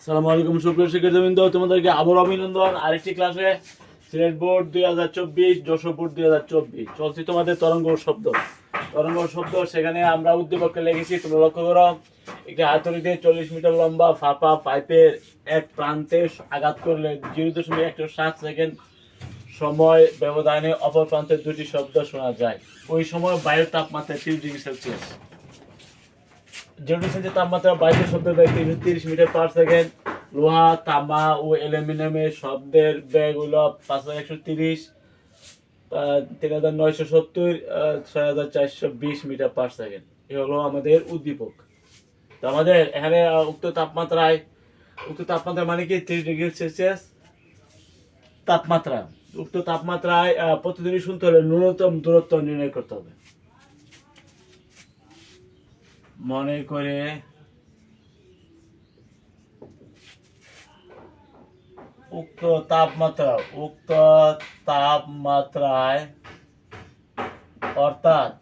আসসালামু আলাইকুম, সুপ্রিয় শিক্ষার্থীবৃন্দ। তোমাদেরকে আবার অভিনন্দন। আরেকটি ক্লাসে সিলেট বোর্ড দুই হাজার চব্বিশ, যশোর বোর্ড দুই হাজার চব্বিশ। চলছে তোমাদের তরঙ্গ শব্দ। তরঙ্গ শব্দ, সেখানে আমরা উদ্দীপককে লিখেছি, তোমরা লক্ষ্য করো, একটি হাতুড়িতে চল্লিশ মিটার লম্বা ফাঁপা পাইপের এক প্রান্তে আঘাত করলে জিরো দশমিক একশো সাত সেকেন্ড সময় ব্যবধানে অপর প্রান্তে দুটি শব্দ শোনা যায়। ওই সময় বায়ুর তাপমাত্রা তিরিশ ডিগ্রি সেলসিয়াস। যেটি যে তাপমাত্রা বাইরের শব্দের তিনশো তিরিশ মিটার পার সেকেন্ড লোহা, তামা ও অ্যালুমিনিয়ামের শব্দের বেগ হলো পাঁচ হাজার একশো তিরিশ তিন হাজার নয়শো সত্তর ছয় হাজার চারশো বিশ মিটার পার সেকেন্ড এ হলো আমাদের উদ্দীপক। তো আমাদের এখানে উক্ত তাপমাত্রায়, উক্ত তাপমাত্রা মানে কি? তিরিশ ডিগ্রি সেলসিয়াস তাপমাত্রা। উক্ত তাপমাত্রায় প্রতিদিনই শুনতে হলে ন্যূনতম দূরত্ব নির্ণয় করতে হবে। মনে করে উক্ত তাপমাত্রা উক্ত তাপমাত্রায় অর্থাৎ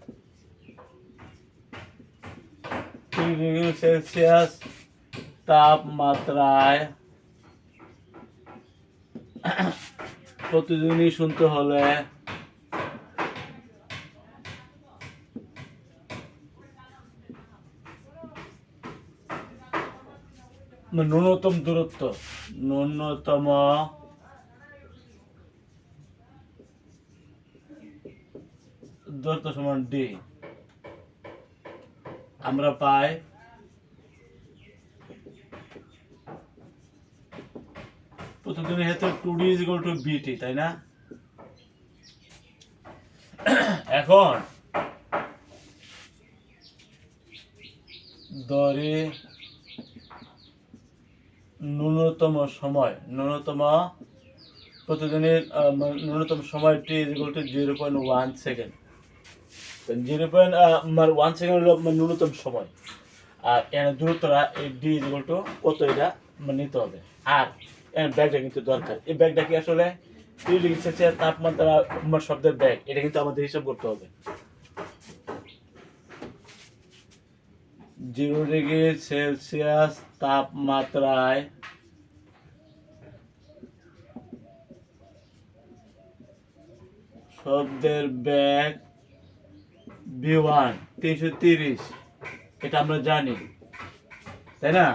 ডিগ্রি সেলসিয়াস তাপমাত্রায় প্রতিদিনই শুনতে হলে ন্যূনতম দূরত্ব। ন্যূনতম দূরত্ব সমান ডি আমরা পাই two D is two VT তাই না? এখন দরে ন্যূনতম সময়, ন্যূনতম প্রতিদিনের মানে ন্যূনতম সময়টি is equal to zero point one second zero point one second হলো মানে ন্যূনতম সময়। আর এর দূরত্বটা এই ডি ইজ ইকুয়াল টু কত এটা মানে নিতে হবে। আর এর ব্যাগটা কিন্তু দরকার। এই ব্যাগটা কি আসলে তাপমাত্রা শব্দের ব্যাগ, এটা কিন্তু আমাদের হিসাব করতে হবে। জিরো ডিগ্রি সেলসিয়াস তাপমাত্রায় শব্দের ব্যাগ বি ওয়ান, তিনশো তিরিশ। এটা আমরা জানি, তাই না?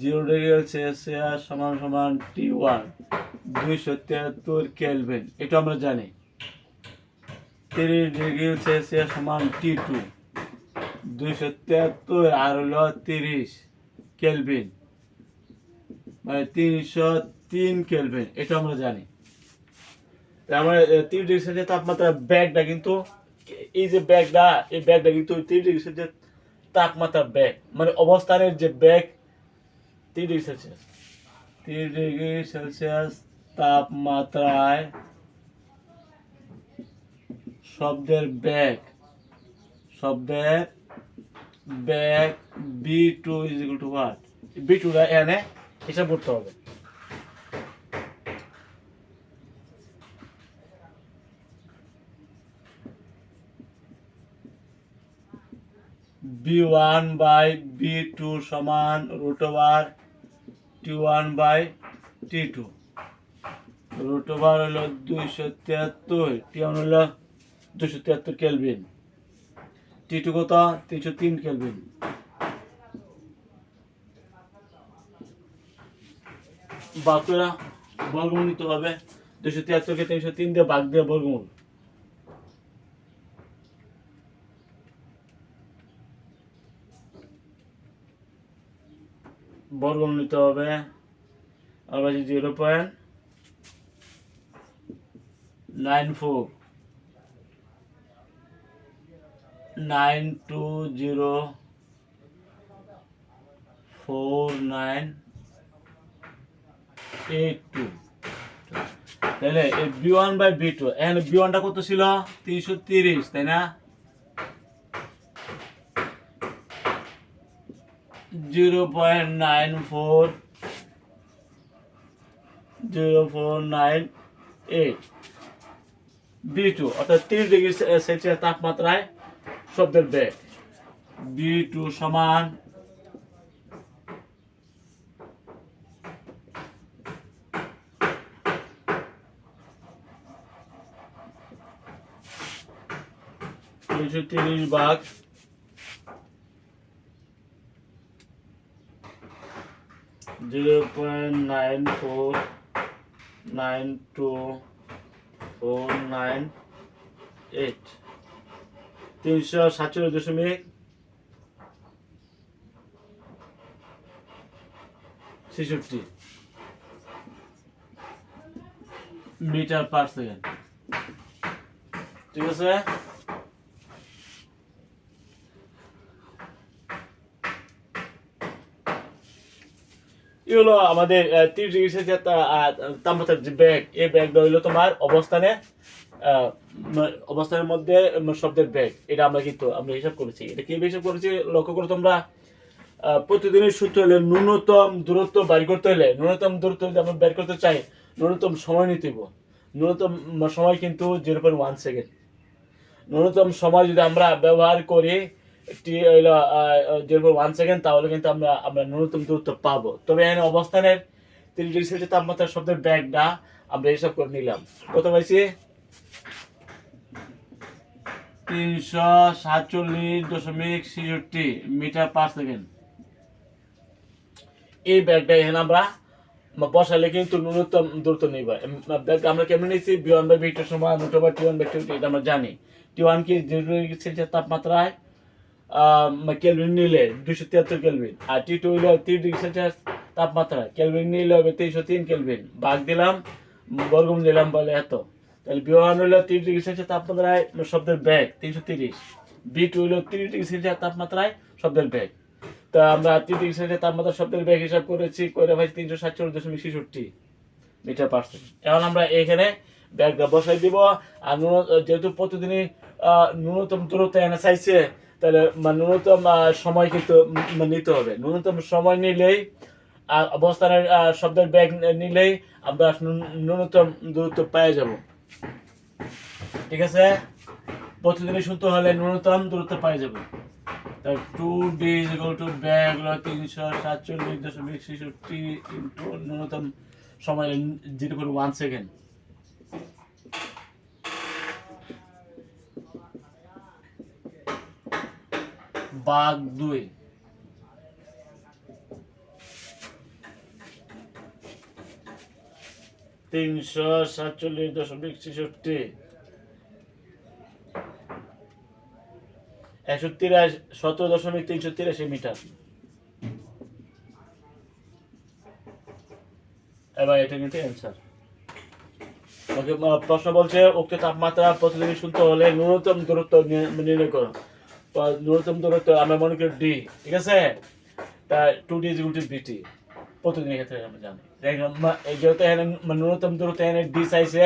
জিরো ডিগ্রি সেলসিয়াস সমান সমান টি ওয়ান, দুইশো তিয়াত্তর কেলভিন। এটা আমরা জানি। তিরিশ ডিগ্রি সেলসিয়াস সমান টি টু। দুইশো তিয়াত্তর আর হলো তিরিশ কেলভিন মানে তিনশো তিন কেলভিন এটা আমরা জানি। তার মানে তিরিশ ডিগ্রি সেলসিয়াস তাপমাত্রা ব্যাগটা কিন্তু, এই যে ব্যাগটা, এই ব্যাগটা কিন্তু তিরিশ ডিগ্রি সেলসিয়াস তাপমাত্রা ব্যাগ। মানে অবস্থানের যে ব্যাগ তিরিশ ডিগ্রি সেলসিয়াস। তিরিশ ডিগ্রি সেলসিয়াস তাপমাত্রায় শব্দের ব্যাগ, শব্দের bag V two is equal to what V two এনে হিসাব করতে হবে V one by V two সমান root over T one by T two root over হলো দুইশো তিয়াত্তর টি ওয়ান হলো দুশো তিয়াত্তর কেলভিন টি তিনশো তিন কেলভিন বাঁকুড়া বর্গমূল নিতে হবে। দুশো তিয়াত্তরকে তিনশো তিন দিয়ে বাঘ দিয়ে বর্গমূল। বর্গমূল নিতে হবে। আর zero point nine four. Nine two zero four nine eight two. তাহলে V one by V two এখানে বি ওয়ানটা কত ছিল? তিনশো তিরিশ, তাই না? Zero point nine four, zero four nine eight. V two অর্থাৎ তিরিশ ডিগ্রি সেলসিয়াস তাপমাত্রায় शब्द बैग बी टू समान त्रिश zero point nine four nine two four nine eight তিনশো সাতচল্লিশ দশমিক ছেষট্টি মিটার পার সেকেন্ড। ঠিক আছে? হলো আমাদের ডিগ্রি সেলসিয়াস তাপমাত্রার যে ব্যাগ এই ব্যাগটা হইল তোমার অবস্থানে অবস্থানের মধ্যে শব্দের ব্যাগ এটা আমরা কিন্তু আমরা হিসাব করেছি। এটা কি হিসাব করেছি? লক্ষ্য করে তোমরা প্রতিদিনের সূত্র হলে ন্যূনতম দূরত্ব বাড়ি করতে হলে ন্যূনতম দূরত্ব যদি আমরা বের করতে চাই, ন্যূনতম সময় নিতে। ন্যূনতম সময় কিন্তু জিরো পয়েন্ট ওয়ান সেকেন্ড ন্যূনতম সময় যদি আমরা ব্যবহার করি জিরো পয়েন্ট ওয়ান সেকেন্ড তাহলে কিন্তু আমরা আমরা ন্যূনতম দূরত্ব পাবো। তবে এখানে অবস্থানের তিরিশ ডিগ্রি সেলসিয়াস তাপমাত্রা শব্দের ব্যাগটা আমরা হিসাব করে নিলাম। কত পাইছি? তিনশো সাতচল্লিশ দশমিক ছেষট্টি মিটার পার সেকেন্ড। এই ব্যাগটা এখানে আমরা বসালে কিন্তু ন্যূনতম আমরা কেমন নিয়েছি V one by over T one by এটা আমরা জানি। টি ওয়ান কি সেলসিয়াস তাপমাত্রায় কেলভিন নিলে দুশো তিয়াত্তর কেলভিন আর টি টু হইল তিন ডিগ্রি সেলসিয়াস তাপমাত্রা কেলভিন নিলে হবে তিনশো তিন কেলভিন ভাগ দিলাম, বর্গম দিলাম বলে এত। তাহলে বি ওয়ান হইল তিন ডিগ্রি সেলসিয়াস তাপমাত্রায় শব্দের ব্যাগ তিনশো তিরিশ। বি টু হইল তিরিশ ডিগ্রি সেলসিয়াস তাপমাত্রায় শব্দের ব্যাগ তা আমরা তিন ডিগ্রি সেলসিয়াস তাপমাত্রা শব্দের ব্যাগ হিসাব করেছি করে ভাই তিনশো সাতচল্লিশ দশমিক ছেষট্টি মিটার পার সেকেন্ড। এখন আমরা এখানে ব্যাগটা বসাই দিব। আর যেহেতু প্রতিদিনই ন্যূনতম দূরত্ব এনে চাইছে তাহলে মানে ন্যূনতম সময় কিন্তু উম, নিতে হবে। ন্যূনতম সময় নিলেই অবস্থানের শব্দের ব্যাগ নিলেই আমরা ন্যূনতম দূরত্ব পেয়ে যাব। ঠিক আছে? প্রতিদিনই শুনতে হলে ন্যূনতম দূরত্ব পেয়ে যাব। তাই two D is equal to bag তিনশো সাতচল্লিশ দশমিক ছেষট্টি ইন্টু ন্যূনতম সময় জিরো করে ওয়ান সেকেন্ড বাঘ দুই। তিনশো সাতচল্লিশ দশমিক ছেষট্টি। একশো তিরাশি সতেরো দশমিক তিনশো তিরাশি মিটার। এবার এটা কিন্তু অ্যান্সার ওকে প্রশ্ন বলছে, উক্ত তাপমাত্রা প্রতিদিন শুনতে হলে ন্যূনতম দূরত্ব নির্ণয় করো। ন্যূনতম দূরত্ব, আমরা মনে করি ডি ঠিক আছে? তা two D equal to VT প্রতিদিনের ক্ষেত্রে আমরা জানি। যেহেতু এখানে ন্যূনতম দূরত্ব এখানে ডি চাইছে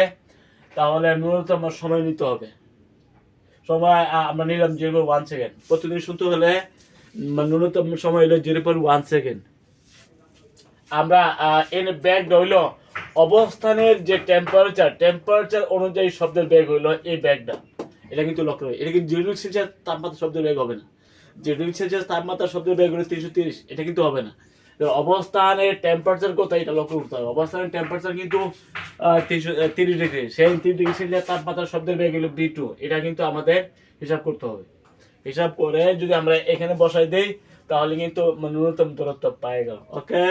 তাহলে ন্যূনতম সময় নিতে হবে। সময় আমরা নিলাম জিরো ওয়ান সেকেন্ড প্রতিদিন শুনতে হলে ন্যূনতম সময় হলো জিরো পয়েন্ট ওয়ান সেকেন্ড আমরা এর ব্যাগ হইল, অবস্থানের যে টেম্পারেচার টেম্পারেচার অনুযায়ী শব্দের ব্যাগ হইল এই ব্যাগটা এটা কিন্তু লক্ষ্য রাখবে এটা কিন্তু জিরো ডিগ্রি সেলসিয়াস তাপমাত্রা শব্দের ব্যাগ হবে না। জিরো ডিগ্রি সেলসিয়াস তাপমাত্রা শব্দের ব্যাগ হলো তিনশো তিরিশ, এটা কিন্তু হবে না। অবস্থানের টেম্পারেচার কোথায়? এটা লক্ষ্য করতে হবে। অবস্থানের টেম্পারেচার কিন্তু তিরিশ ডিগ্রি। সেই তিরিশ ডিগ্রি সেলসিয়াস তাপমাত্রা শব্দের দেবে হলো বি টু এটা কিন্তু আমাদের হিসাব করতে হবে। হিসাব করে যদি আমরা এখানে বসাই দেই, তাহলে কিন্তু ন্যূনতম দূরত্ব পাই গেল। ওকে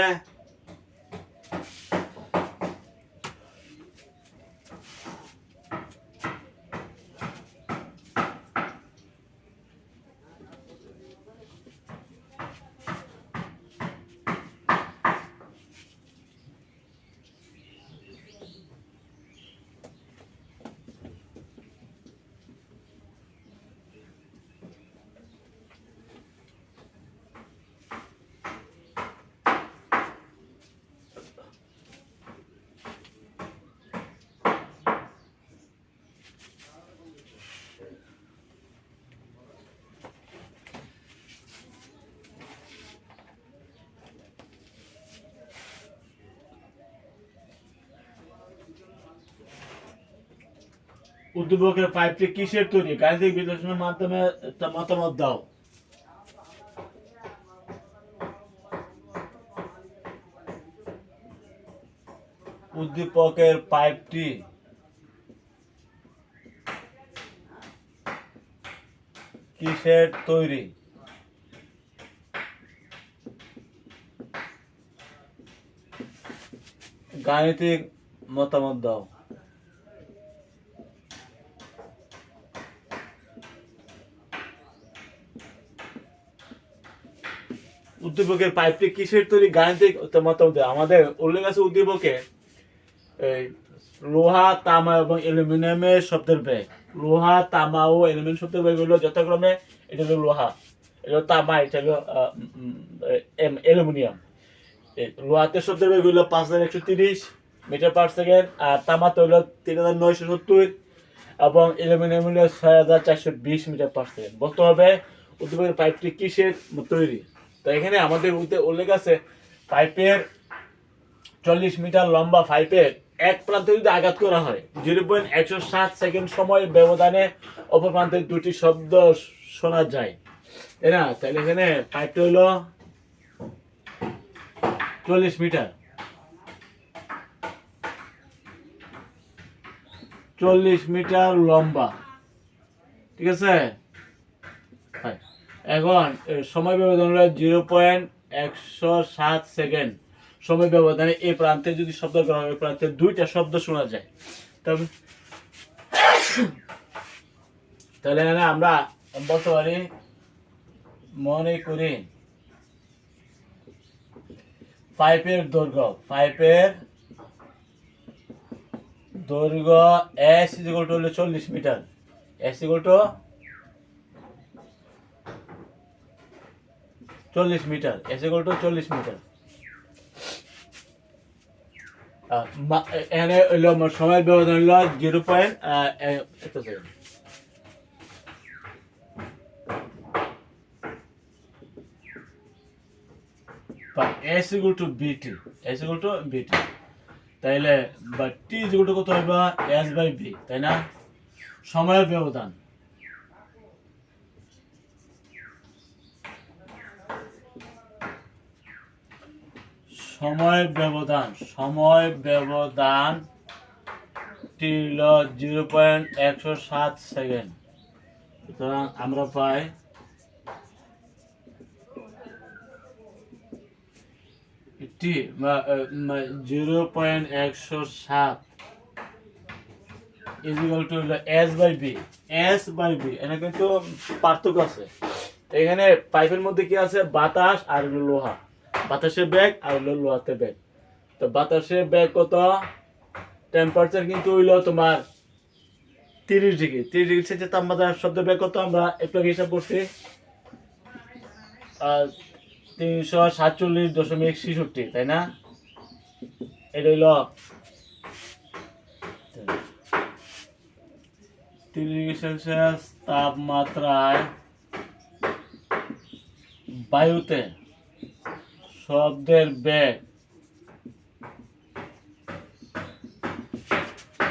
উদ্দীপকের পাইপটি কিসের তৈরি? গাণিতিক বিশ্লেষণের মাধ্যমে মতামত দাও। উদ্দীপকের পাইপটি কিসের তৈরি? গাণিতিক মতামত দাও। উদ্দীপকের পাইপটি কিসের তৈরি গাণিতিক মতামত আমাদের উল্লেখ আছে উদ্দীপকে। এই লোহা, তামা এবং অ্যালুমিনিয়ামের শব্দের ব্যাগ লোহা, তামা ও অ্যালুমিনিয়াম শব্দের ব্যাগ হলো যথাক্রমে এটা হলো লোহা। এটা হলো তামা, এটা হলো অ্যালুমিনিয়াম। লোহাতে শব্দের ব্যাগ হলো পাঁচ হাজার একশো তিরিশ মিটার পার সেকেন্ড, আর তামাতে হলো তিন হাজার নয়শো সত্তর এবং অ্যালুমিনিয়াম হলো ছয় হাজার চারশো বিশ মিটার পার সেকেন্ড। বলতে হবে উদ্যোগের পাইপটি কিসের তৈরি? তো এখানে আমাদের উল্লেখ- আছে পাইপের চল্লিশ মিটার লম্বা পাইপের এক প্রান্তে যদি আঘাত করা হয়, জিরো পয়েন্ট একশো সাত সেকেন্ড সময় ব্যবধানে অপর প্রান্তে দুটি শব্দ শোনা যায়। তাই না, তাহলে এখানে পাইপটা হলো চল্লিশ মিটার। চল্লিশ মিটার লম্বা। ঠিক আছে। এখন সময় ব্যবধান হলো জিরো পয়েন্ট একশো সাত সেকেন্ড। সময় ব্যবধানে এই প্রান্তে যদি শব্দ করা হয় প্রান্তে দুইটা শব্দ শোনা যায়। তবে তাহলে আমরা বলতে পারি মনে করি পাইপের দৈর্ঘ্য পাইপের দৈর্ঘ্য এস ইজিকল টু হলো চল্লিশ মিটার। এস টু চল্লিশ মিটার এস ইজিকল টু চল্লিশ মিটার। এখানে সময়ের ব্যবধান হইল জিরো পয়েন্ট এত second equal to VT S equal to VT তাইলে, বা টি ইকুয়াল টু কত হবে বাই বি তাই না? সময়ের ব্যবধান। সময় ব্যবধান সময় ব্যবধান হল জিরো পয়েন্ট একশো সাত সেকেন্ড। সুতরাং আমরা পাই টি জিরো পয়েন্ট একশো সাত equal to S by V S by V এনে কিন্তু পার্থক্য আছে। এখানে পাইপের মধ্যে কি আছে? বাতাস আর লোহা। বাতাসের ব্যাগ আর হলো লোহাতে ব্যাগ। তো বাতাসের ব্যাগ কত? টেম্পারেচার কিন্তু হইল তোমার তিরিশ ডিগ্রি। তিরিশ ডিগ্রি সেলসিয়াস তাপমাত্রা শব্দ ব্যাগ কত? আমরা একটু হিসাব করছি। তিনশো সাতচল্লিশ দশমিক ছেষট্টি, তাই না? এটা হইল তিরিশ ডিগ্রি সেলসিয়াস তাপমাত্রায় বায়ুতে শব্দের বেগ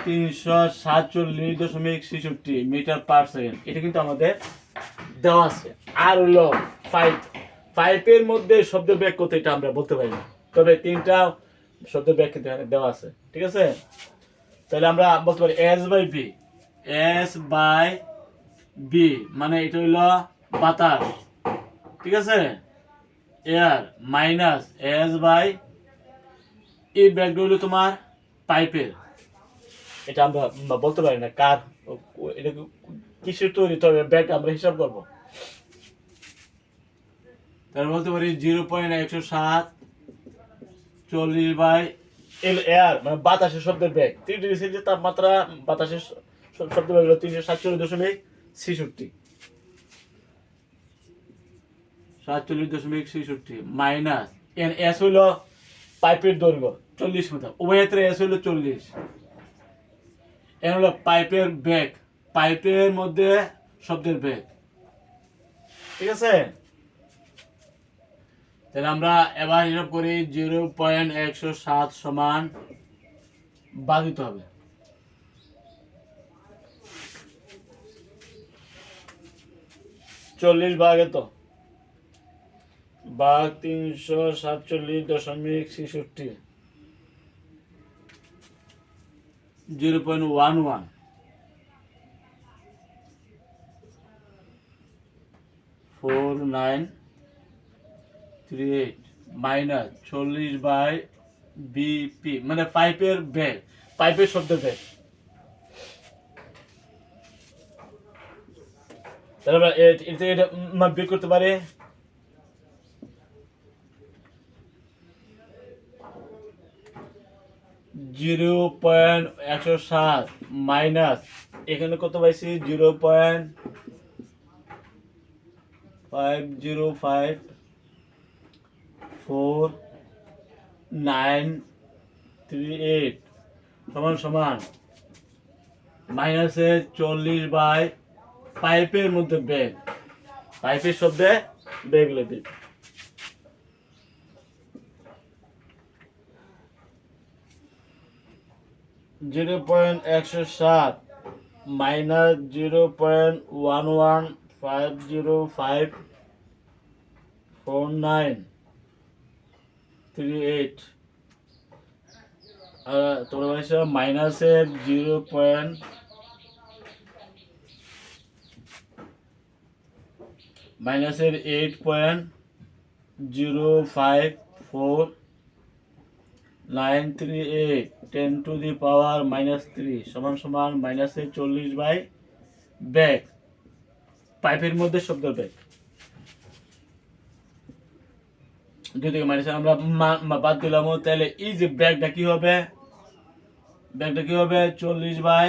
তিনশো সাতচল্লিশ দশমিক ছেষট্টি মিটার পার সেকেন্ড। এটা কিন্তু আমাদের দেওয়া আছে। আর হলো পাইপ। পাইপের মধ্যে শব্দ ব্যাগ কত এটা আমরা বলতে পারি না। তবে তিনটা শব্দ ব্যাগ কিন্তু দেওয়া আছে। ঠিক আছে? তাহলে আমরা বলতে পারি S by V S by V মানে এটা হইল বাতাস। ঠিক আছে? এয়ার মাইনাস এস বাই এই ব্যাগটা হলো তোমার পাইপের। এটা আমরা বলতে পারি না কার এটা কিসের তৈরি? তবে ব্যাগ আমরা হিসাব করব। তাহলে বলতে পারি জিরো পয়েন্ট একশো সাত চল্লিশ বাই এল এয়ার মানে বাতাসের শব্দের ব্যাগ তিন ডিগ্রি সেলসিয়াস তাপমাত্রা বাতাসের শব্দ ব্যাগ হলো তিনশো সাতচল্লিশ দশমিক ছেষট্টি। সাতচল্লিশ দশমিক ছেষট্টি, মাইনাস এন এস হইল পাইপের দৈর্ঘ্য, চল্লিশ মিটার, উভয় ক্ষেত্রে এস হইল চল্লিশ। এন হলো পাইপের ব্যাগ পাইপের মধ্যে শব্দের ব্যাগ ঠিক আছে? তাহলে আমরা এবার হিসাব করি জিরো পয়েন্ট একশো সাত সমান বাদ দিতে হবে। চল্লিশ ভাগে তো বাঘ তিনশো সাতচল্লিশ দশমিক ছেষট্টি। Zero point one one. Four nine three eight minus চল্লিশ বাই বিপি মানে পাইপের ব্যাগ পাইপের শব্দ ব্যাগ তাহলে আমরা এটা বের করতে পারি। জিরো পয়েন্ট একশো সাত মাইনাস, এখানে কত পাইছি? Zero point five zero five four nine three eight সমান সমান মাইনাসে চল্লিশ বাই পাইপের মধ্যে ব্যাগ পাইপের শব্দে ব্যাগ লেবে জিরো পয়েন্ট একশো সাত minus zero point one one five zero five four nine three eight তোমরা বলেছ মাইনাসের জিরো পয়েন্ট মাইনাসের eight point zero five four nine three eight ten to the power minus three সমান সমান মাইনাসের চল্লিশ বাই ব্যাগ পাইপের মধ্যে শব্দ ব্যাগ যদি মাইনাস আমরা বাদ দিলাম। তাহলে এই যে ব্যাগটা কি হবে? ব্যাগটা কি হবে? চল্লিশ বাই,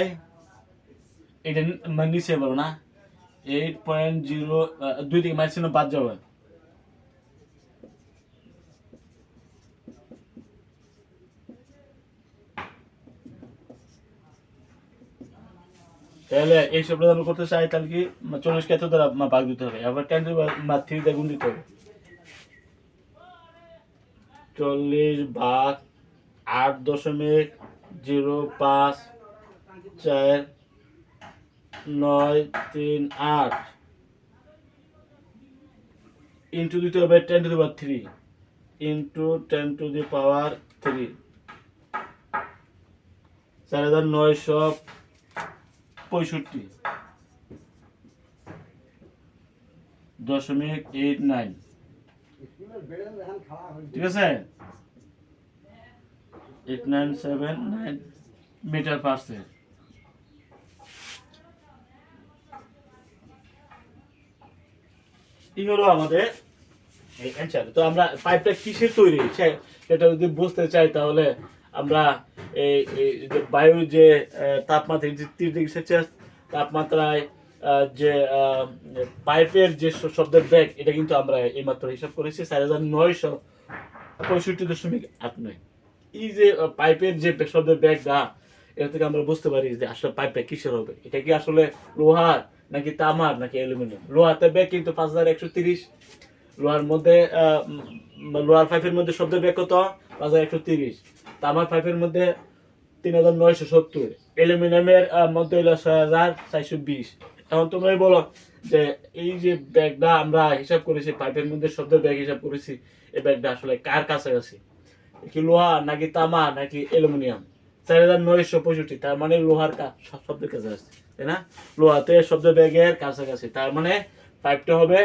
এটা নিচে বলো না। এইট পয়েন্ট জিরো দুই থেকে মাইনাস বাদ যাবে। তাহলে এই সব আমরা করতে চাই, তাহলে কি চল্লিশ এত দ্বারা ভাগ দিতে হবে? আবার টেন থ্রি দিয়ে গুণ দিতে হবে। চল্লিশ ভাগ আট দশমিক জিরো পাঁচ চার নয় তিন আট ইন্টু দিতে হবে ten to the power three into ten to the power three. চার হাজার নয়শো পঁয়ষট্টি। দশমিক এইট নাইন। ঠিক আছে? Eight nine seven nine metre per এই হলো আমাদের এই অ্যান্সার তো আমরা পাইপটা কিসের তৈরি? সেটা যদি বুঝতে চাই তাহলে আমরা এই বায়ুর যে তাপমাত্রা ডিগ্রি সেলসিয়াস তাপমাত্রায় যে পাইপের যে শব্দের ব্যাগ এটা কিন্তু আমরা এইমাত্র হিসাব করেছি, চার হাজার নয়শো পঁয়ষট্টি দশমিক আট নয়। এই যে পাইপের যে শব্দের ব্যাগ ব্যাগটা এটা থেকে আমরা বুঝতে পারি যে আসলে পাইপটা কিসের হবে? এটা কি আসলে লোহার নাকি তামার নাকি অ্যালুমিনিয়াম? লোহাতে ব্যাগ কিন্তু পাঁচ হাজার একশো তিরিশ। লোহার মধ্যে লোহার পাইপের মধ্যে শব্দের ব্যাগ কত? পাঁচ হাজার একশো তিরিশ। তামার পাইপের মধ্যে তিন হাজার নয়শো সত্তর। অ্যালুমিনিয়ামের মধ্যে হলো ছয় হাজার চারশো বিশ। এখন তোমরাই বলো যে এই যে ব্যাগটা আমরা হিসাব করেছি পাইপের মধ্যে শব্দের ব্যাগ হিসাব করেছি, এই ব্যাগটা আসলে কার কাছাকাছি? কি লোহা নাকি তামা নাকি অ্যালুমিনিয়াম? চার হাজার নয়শো পঁয়ষট্টি, তার মানে লোহার শব্দের কাছাকাছি, তাই না? লোহাতে শব্দ ব্যাগের কাছাকাছি, তার মানে পাইপটা হবে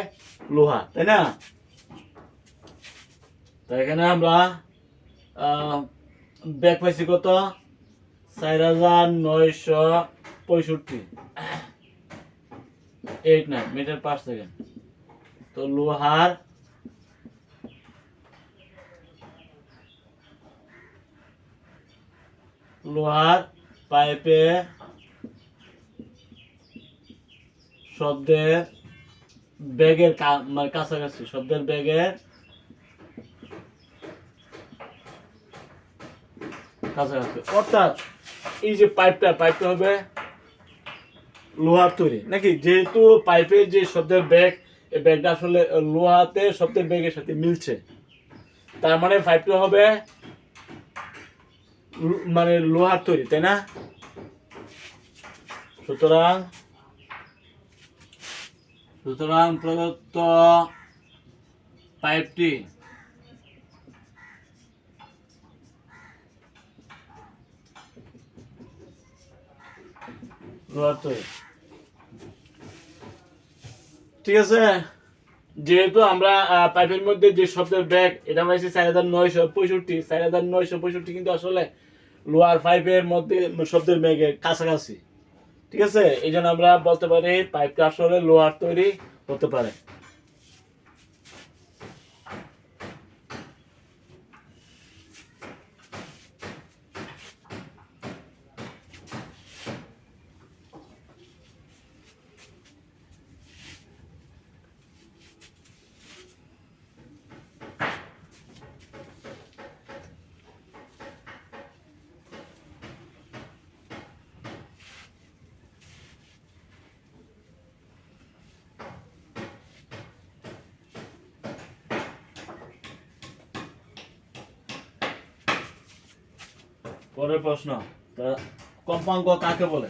লোহা, তাই না? তো এখানে আমরা ব্যাগ পাইছি কত? চার হাজার নয়শো পঁয়ষট্টি। Eight nine metre per second তো লোহার লোহার পাইপে শব্দের ব্যাগের মানে কাছাকাছি শব্দের ব্যাগের কাছাকাছি অর্থাৎ এই যে পাইপটা পাইপটা হবে লোহার তৈরি। নাকি? যেহেতু পাইপের যে শব্দের ব্যাগ, এই ব্যাগটা আসলে লোহাতে শব্দের ব্যাগের সাথে মিলছে। তার মানে পাইপটা হবে মানে লোহার তৈরি, তাই না? সুতরাং সুতরাং প্রদত্ত পাইপটি ঠিক আছে? যেহেতু আমরা পাইপের মধ্যে যে শব্দের ব্যাগ, এটা পাইছি চার হাজার নয়শো পঁয়ষট্টি। চার হাজার নয়শো পঁয়ষট্টি কিন্তু আসলে লোয়ার পাইপের মধ্যে শব্দের ব্যাগের কাছাকাছি। ঠিক আছে? এই জন্য আমরা বলতে পারি পাইপটা আসলে লোয়ার তৈরি হতে পারে। পরের প্রশ্ন। কম্পাঙ্ক কাকে বলে?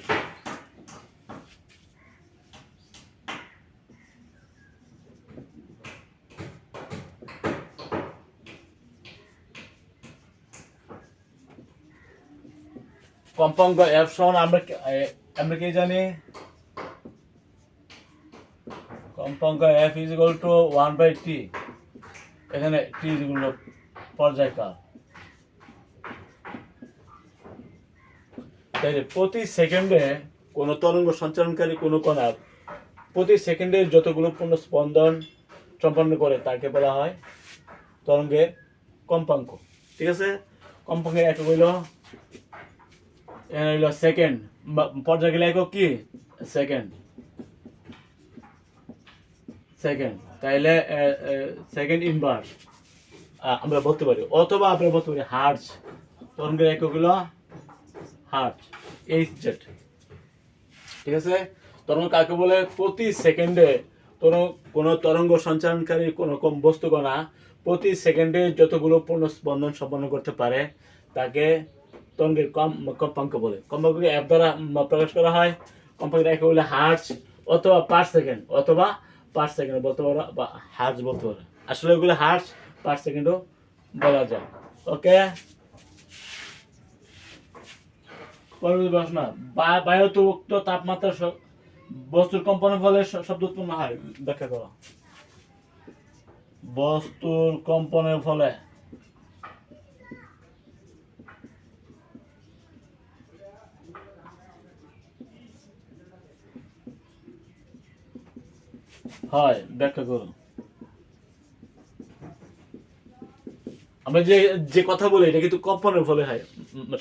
কম্পাঙ্ক এফ সমান আমরা আমরা কি জানি? কম্পাঙ্ক F is equal to one by T এখানে টি ইজ ইকুয়াল পর্যায়কাল। তাই প্রতি সেকেন্ডে কোনো তরঙ্গ সঞ্চালনকারী কোনো কণা প্রতি সেকেন্ডে যতগুলো পূর্ণ স্পন্দন সম্পন্ন করে তাকে বলা হয় তরঙ্গের কম্পাঙ্ক। ঠিক আছে? কম্পাঙ্কের একক হইল হইল সেকেন্ড। পর্যায়কালে একক কি? সেকেন্ড। সেকেন্ড। তাইলে সেকেন্ড ইনভার্স আমরা বলতে পারি, অথবা আমরা বলতে পারি হার্জ। তরঙ্গের একক হইল হার্ট, এইচ জেড। ঠিক আছে? তরঙ্গ কাকে বলে? প্রতি সেকেন্ডে তরঙ্গ কোনো তরঙ্গ সঞ্চালনকারী কোনো কম বস্তু কণা প্রতি সেকেন্ডে যতগুলো পূর্ণ স্পন্দন সম্পন্ন করতে পারে, তাকে তরঙ্গের কম, কম্পাঙ্ক বলে। কম্পাঙ্ককে অ্যাপ দ্বারা প্রকাশ করা হয়। কম্পাঙ্কের একে বলে হার্টস, অথবা পার সেকেন্ড, অথবা পার সেকেন্ড বলতে পারো, বা হার্টস বলতে পারো। আসলে ওগুলো হার্টস, পার সেকেন্ডও বলা যায়। ওকে? পরবর্তী প্রশ্ন তাপমাত্রা বস্তুর কম্পনের ফলে শব্দ উৎপন্ন হয়, ব্যাখ্যা করো। বস্তুর কম্পনের ফলে। হয়, ব্যাখ্যা করো। আমরা যে যে কথা বলি, এটা কিন্তু কম্পনের ফলে হয়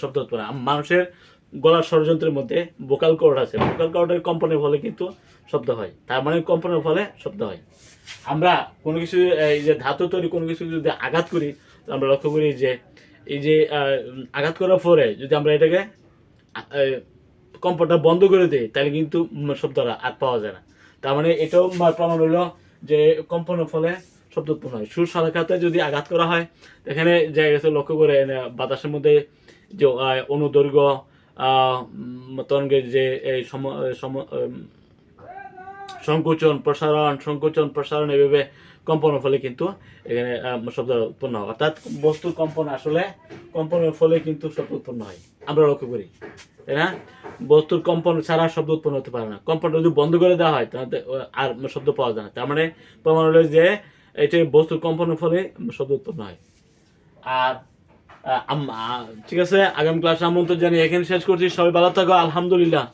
শব্দ উৎপন্ন মানুষের গলার ষড়যন্ত্রের মধ্যে ভোকাল কর্ড আছে। ভোকাল কর্ডের কম্পনের ফলে কিন্তু শব্দ হয়। তার মানে কম্পনের ফলে শব্দ হয়। আমরা কোনো কিছু, এই যে ধাতু তৈরি কোনো কিছু যদি আঘাত করি আমরা লক্ষ্য করি যে, এই যে আঘাত করার পরে যদি আমরা এটাকে কম্পনটা বন্ধ করে দিই, তাহলে কিন্তু শব্দটা আর পাওয়া যায় না। তার মানে এটাও প্রমাণ হলো যে কম্পনের ফলে শব্দ উৎপন্ন হয়। সুর শাখাতে যদি আঘাত করা হয় এখানে জায়গাতে লক্ষ্য করে বাতাসের মধ্যে যে অনুদৈর্ঘ্য তরঙ্গের যে এই সম সংকোচন, প্রসারণ সংকোচন, প্রসারণ এভাবে কম্পনের ফলে কিন্তু এখানে শব্দ উৎপন্ন হয়। অর্থাৎ বস্তুর কম্পন আসলে কম্পনের ফলে কিন্তু শব্দ উৎপন্ন হয়। আমরা লক্ষ্য করি, তাই না? বস্তুর কম্পন ছাড়া শব্দ উৎপন্ন হতে পারে না। কম্পনটা যদি বন্ধ করে দেওয়া হয়, তাহলে আর শব্দ পাওয়া যায় না। তার মানে প্রমাণ হলো যে, এটি বস্তুর কম্পনের ফলে শব্দ উৎপন্ন হয়। আর ঠিক আছে? আগামী ক্লাস আমন্ত্রণ জানিয়ে এখানে শেষ করছি। সবাই ভালো থাকো আলহামদুলিল্লাহ।